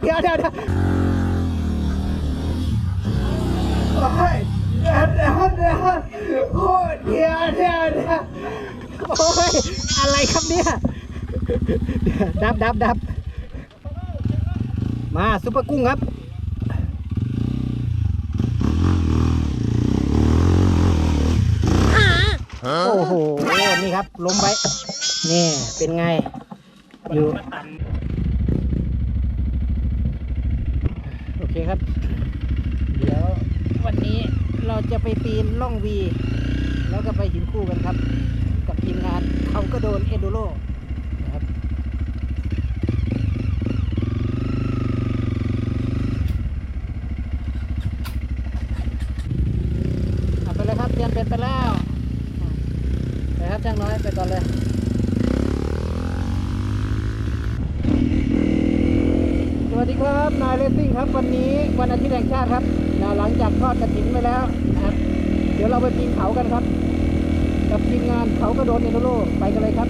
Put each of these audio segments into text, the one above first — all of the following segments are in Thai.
เดี๋ยวเดี๋ยวเดี๋ยวโอ้ยเดี๋ยวเดี๋ยวเดี๋ยวโอ้ยเดี๋ยวเดี๋ยวเดี๋ยวโอ้ยอะไรครับเนี่ยดับดับดับมาซุปเปอร์กุ้งครับโอ้โห นี่ครับลงไปนี่เป็นไงอยู่ โอ เคครับ เดี๋ยววันนี้เราจะไปปีนล่องวี แล้วก็ไปหินคู่กันครับ กับทีมงานเขาก็โดนเอดูโรนะครับเอาไปเลยครับเตรียมเป็นไปแล้วไปครับช่างน้อยไปก่อนเลย วัสดีครับ นายเลสซิ่งครับ วันนี้วันอาทิตย์แห่งชาติครับนะหลังจากทอดกระถิ่นไปแล้วนะครับ เดี๋ยวเราไปปีนเขากันครับ กับทีมงานเขากระโดดเนโนโลไปกันเลยครับ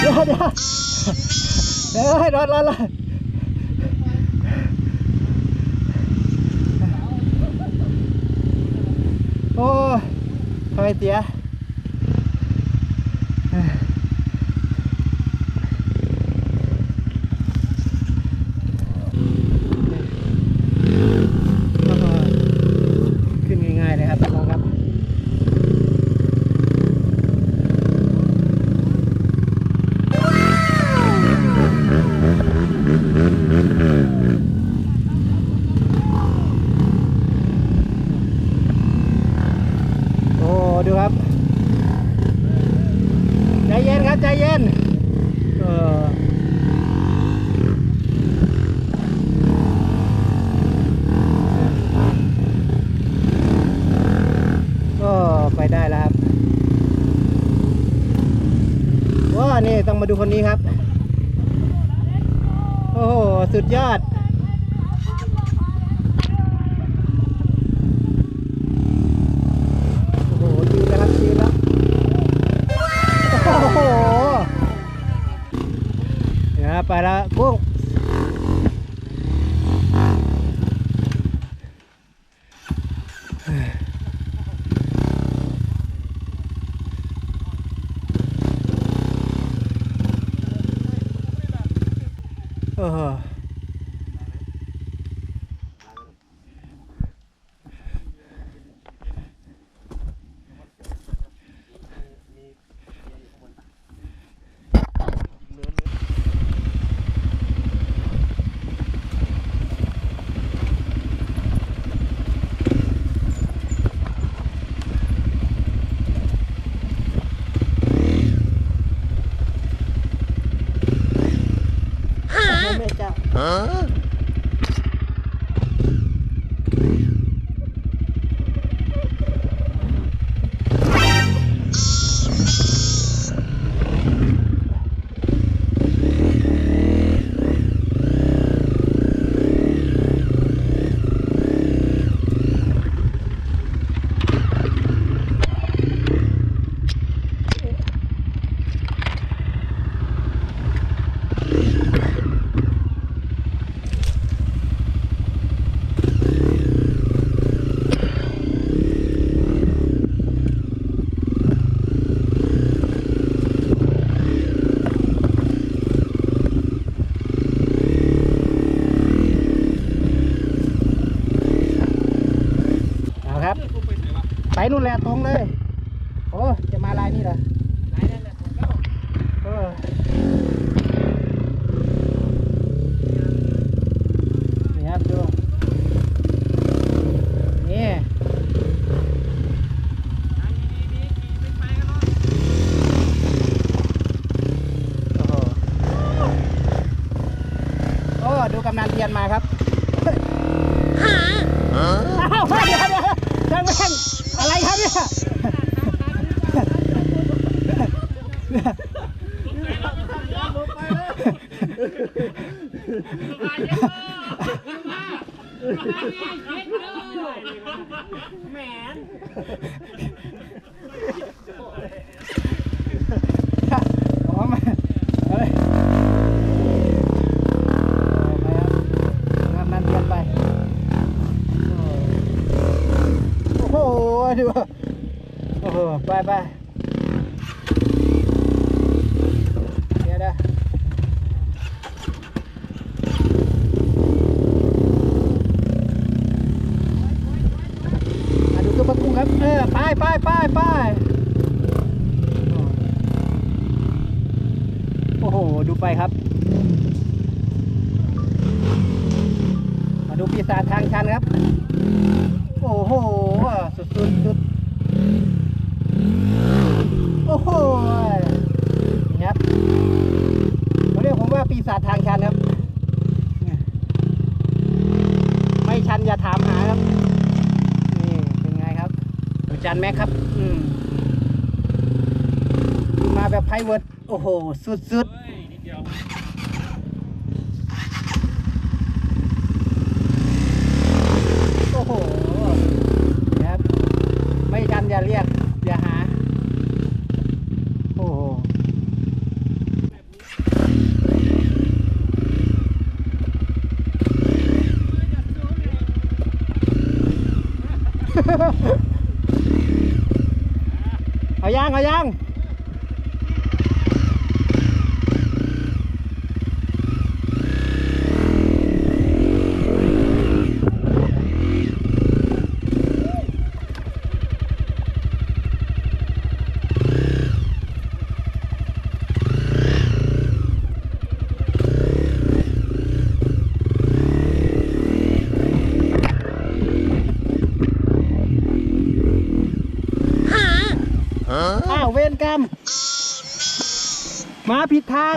เดี๋ยวเดี๋ยว เฮ้ยรอดรอดรอดโอ้ยทำไมเตี้ยขึ้นง่ายๆเลยครับน้องครับ โอ้ ดูครับ ใจเย็นครับ ใจเย็น เออก็ไปได้แล้วครับว้านี่ต้องมาดูคนนี้ครับ โอ้โห สุดยอด เดี๋ย นู่นแหละตรงเลย โอ้จะมาลายนี่เหรอลายนั่นแหละผมก็เออนี่ครับดูนี่โอ้โหโอ้ดูกำนันเทียนมาครับ อ้าวเดี๋ยวเดี๋ยวช่างแม่งอะไรครับเนี่ยอ๋อมาเฮ้ยไปครับงานนั้นเรียนไป โอ้โหดูโอ้ โห ไปไปเดี๋ยวนะมาดูตัวประกุ้งครับ เออ ไปไปไปไปโอ้โห ดูไปครับ มาดูปีศาจทางชันครับ โอ้โห สุดสุดสุดโอ้โห นี่ครับ เขาเรียกผมว่าปีศาจทางชันครับ ไม่ชันอย่าถามหาครับ นี่เป็นไงครับดูจันแม็กครับอืมมาแบบไพเวิร์ดโอ้โห สุดๆดโอ้โหนะครับ ไม่ชันอย่าเรียก อย่าหา โอ้โห เอายางเอายาง รกรรมมาผิดทาง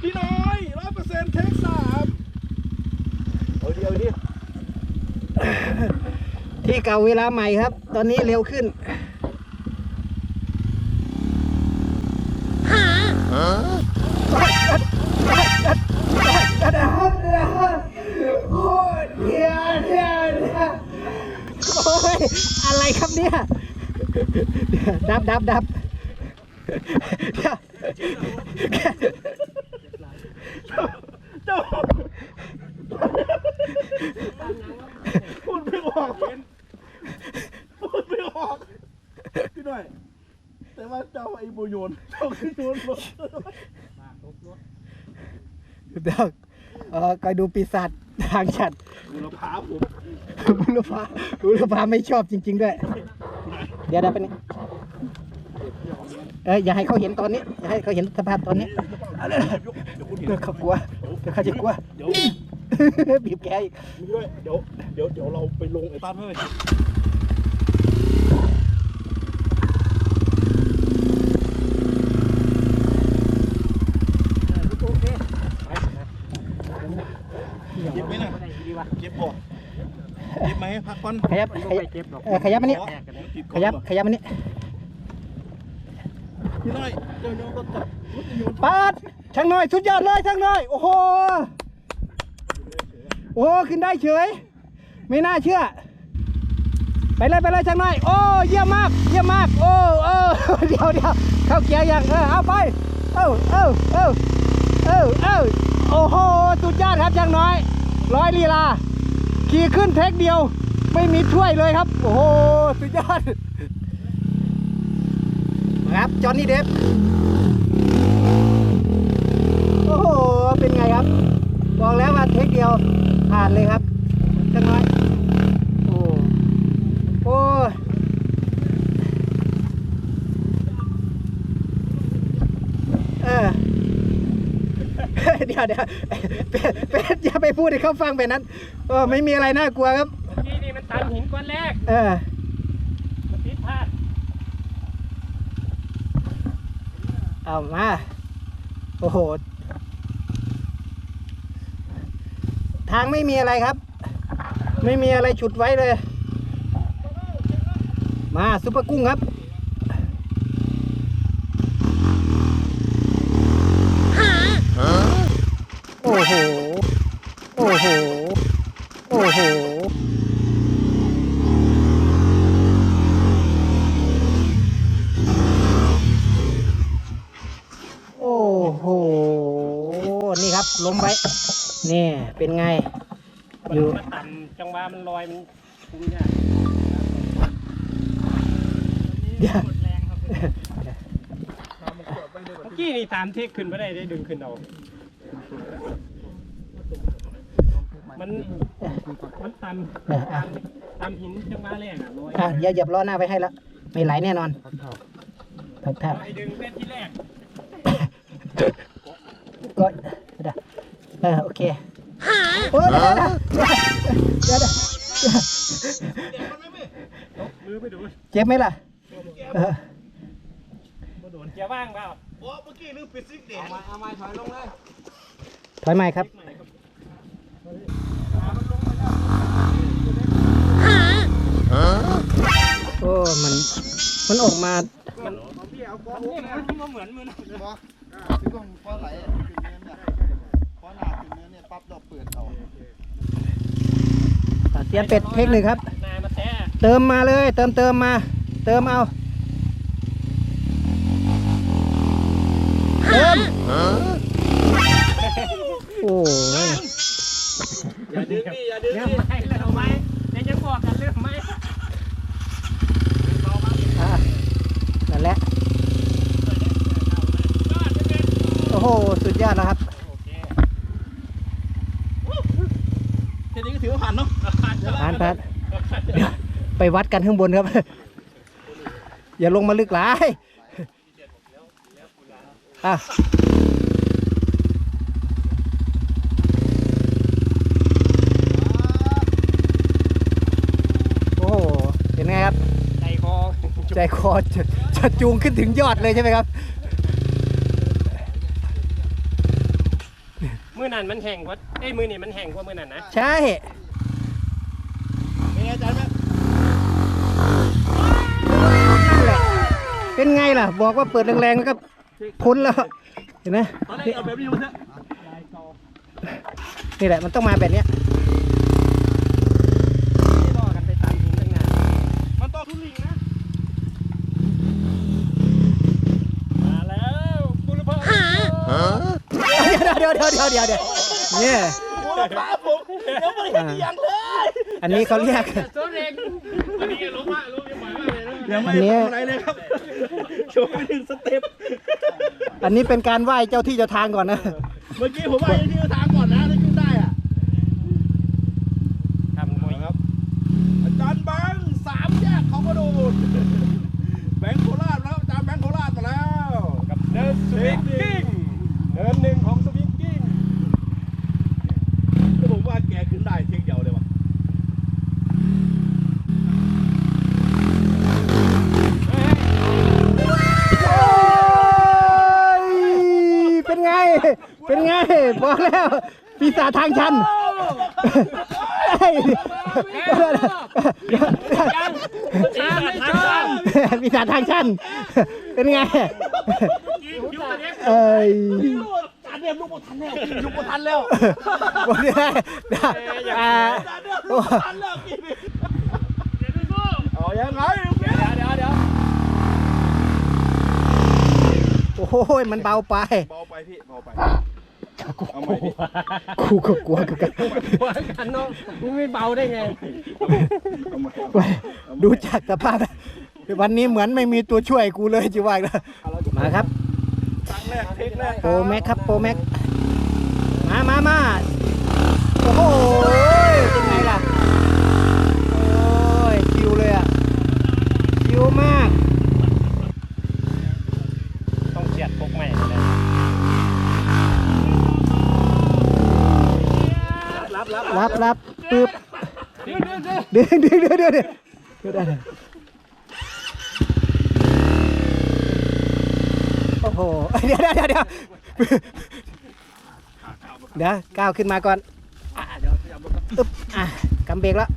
พี่น้อยร้อยเปอร์เซ็นต์เทคสามเอาเดียวดิ ที่เก่าเวลาใหม่ครับ ตอนนี้เร็วขึ้นโอ้ยเดี๋ยวเดี๋ยวเดี๋ยวโอ้ย พูดไม่ออกพี่หน่อย แต่ว่าเจ้าไอ้โบโยนเจ้าขึ้นโยนรถถูกต้องเออคอยดูปีศาจทางฉัดบุรพาผมบุรพาบุรพาไม่ชอบจริง ๆ ด้วย เดี๋ยวเดี๋ยวเป็นเอ้ยอย่าให้เขาเห็นตอนนี้ อย่าให้เขาเห็นสภาพตอนนี้เดี๋ยวเขากลัวเดี๋ยวเขาจะกลัว เดี๋ยว บีบแกอีกด้วยเดี๋ยวเดี๋ยวเดี๋ยวเราไปลงไอ้ตั้นเว้ย เจ็บไหมพักก่อนขยับขยับเออขยับมานี่ติดขก่อนยับบ่ขยับมานี่พี่น้อยเดี๋ยวเดี๋ยวรถจับรถจะโยนปาดช่างน้อยสุดยอดเลยช่างน้อยโอ้โหโอ้ขึ้นได้เฉย ไม่น่าเชื่อ ไปเลยไปเลยช่างน้อยโอ้เยี่ยมมาก เยี่ยมมาก โอ้เออเดี๋ยวเดี๋ยวเข้าเกียร์ยังเออเอาไปเอ้าเอ้าเอ้าเอ้าเอ้าโอ้โหสุดยอดครับช่างน้อยร้อยลีลาขี่ขึ้นเทคเดียว ไม่มีถ้วยเลยครับ โอ้โห สุดยอด ครับ จอห์นนี่เดฟโอ้โห เป็นไงครับ บอกแล้วว่าเทคเดียว ผ่านเลยครับจังน้อย โอ้โอ้เออเดี๋ยวเดี๋ยวเป็ดอย่าไปพูดให้เขาฟังไปนั้นเออไม่มีอะไรน่ากลัวครับ ตันหินก้อนแรกเออมันติดพลาดเอามา โอ้โห ทางไม่มีอะไรครับ ไม่มีอะไรฉุดไว้เลย มาซุปเปอร์กุ้งครับโอ้โห โอ้โห โอ้โห เป็นไงอยู่มันต่ำจังหวะมันลอยมันคุมยากเดี๋ยว เมื่อกี้นี่ตามเทคขึ้นไม่ได้ได้ดึงขึ้นเอา มันมันต่ำเอออะต่ำหินจังหวะแรกอะลอยอะอย่าเหยียบล้อหน้าไปให้ละไม่ไหลแน่นอนทักท่าไอ้ดึงเป็นที่แรกก็เดี๋ยวเออโอเคโอ้ย เดี๋ยวเดี๋ยวเดี๋ยวเดี๋ยวมือไปดูเจ็บไหมล่ะเออมาโดนเกียร์ว่างเปล่าโอ้เมื่อกี้ลืมปิดซิกเด็กเอาไม้ถอยลงเลยถอยใหม่ครับ โอ้ มัน มันออกมา มันนี่มันเหมือนมือนะที่กองพอไหลขึ้นเนื้อเนี่ย พอหนาขึ้นเนื้อเนี่ยปั๊บเราเปิดเอาอะเตียนเป็ดเทคหนึ่งครับ นายมาแท้เติมมาเลย เติมเติมมา เติมเอา เติมโอ้ยอย่าดึงดิอย่าดึงเรื่อดิไม้เรื่องไม้เดี๋ยวจะบอกกันเรื่องไม้อะนั่นแหละ โอ้โห สุดยอดแล้วครับ แค่ นี้ก็ถือว่าผ่านเนาะผ่านผ่านเดี๋ยวไปวัดกันข้างบนครับ อย่าลงมาลึกหลายอะโอ้โหเห็นไงครับใจคอใจคอจะจะจูงขึ้นถึงยอดเลยใช่ไหมครับ มือ นั่นมันแห้งกว่าไอ้ยมือนี่มันแห้งกว่ามือนั่นนะใช่ เป็นไงอาจารย์แม่นั่นแหละ เป็นไงล่ะ บอกว่าเปิดแรงๆแล้วก็พ้นแล้ว เห็นไหมตอนแรกเอาแบบนี้มาเถอะ นี่แหละมันต้องมาแบบเนี้ย ที่รอกันไปตามหินตั้งนาน มันต้องทุลิงนะ มาแล้วบุรพา เดี๋ยวเดี๋ยวเดี๋ยวเดี๋ยวเดี๋ยวเดี๋ยวเนี่ยบุรพาผมยังไม่เห็นอย่างเลยอันนี้เขาเรียกโซเร็งอันนี้รู้ว่ารู้ยังหมายว่าอะไรนะยังไม่อันนี้ทำอะไรเลยครับโชว์ไปหนึ่งสเต็ปอันนี้เป็นการไหว้เจ้าที่เจ้าทางก่อนนะ เมื่อกี้ผมว่าจะยืนทางก่อนนะถ้ายืนได้อะ ทำมวย ครับ อาจารย์แบงค์สามแยกเขาก็โดนแบงค์โคราชแล้วอาจารย์แบงค์โคราชมาแล้ว กับเดินสวิงกิ้งเดินหนึ่งของสวิงกิ้ง แต่ผมว่าแกขึ้นได้เทียงเดียวเลยว่ะ เป็นไง เป็นไง บ อกแล้วปีศาจทางชันเฮ้ยปีศาจทางชันเป็นไงเอ้ยจานเดียมลูกบอทันแล้วลูกบอทันแล้วบอกได้อ่าโอ้ทันแล้วกินเอายังไงเนี้ยเดี๋ยวเดี๋ยวโอ้โหมันเบาไปเบาไปพี่เบาไป เอาใหม่ดิกูก็กลัวกูกันหัวกันเนาะมึงไม่เบาได้ไงเอาใหม่ไปดูจากสภาพวันนี้เหมือนไม่มีตัวช่วยกูเลยจิว่าอีกแล้วมาครับครั้งแรกเทคแรกโปรแม็กครับโปรแม็กมามามาโอ้โหเป็นไงล่ะ โอ้ยคิวเลยอะคิวมาก ต้องเฉียดพกใหม่เลย รับรับ รับรับปึ๊บ ดึงดึงดึงดึงดึงดึงได้เลยโอ้โห เดี๋ยวเดี๋ยวเดี๋ยวเดี๋ยวเดี๋ยวก้าวขึ้นมาก่อนเดี๋ยวพยับรถอึ๊บอะกำเบรกแล้ว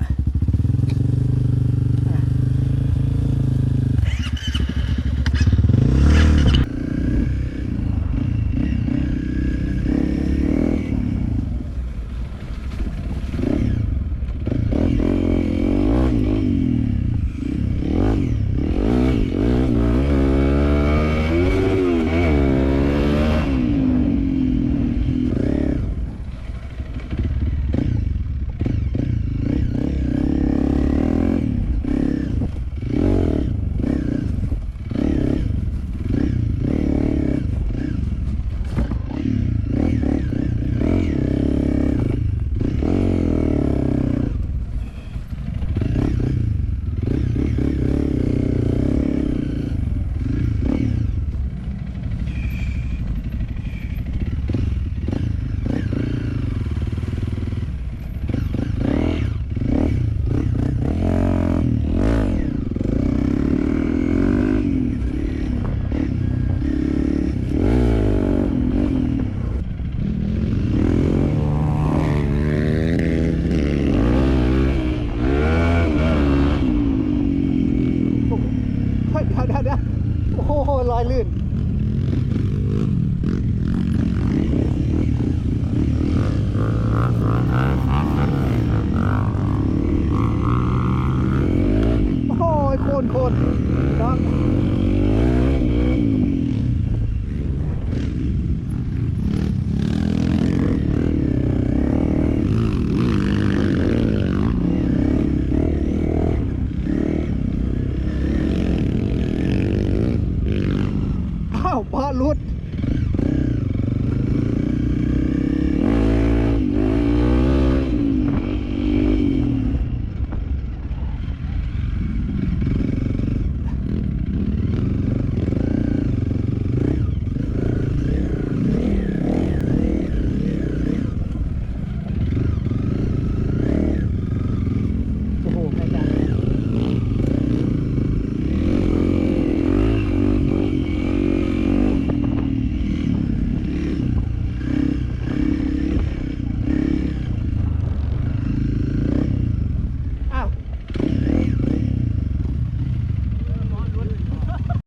หลอยลื่น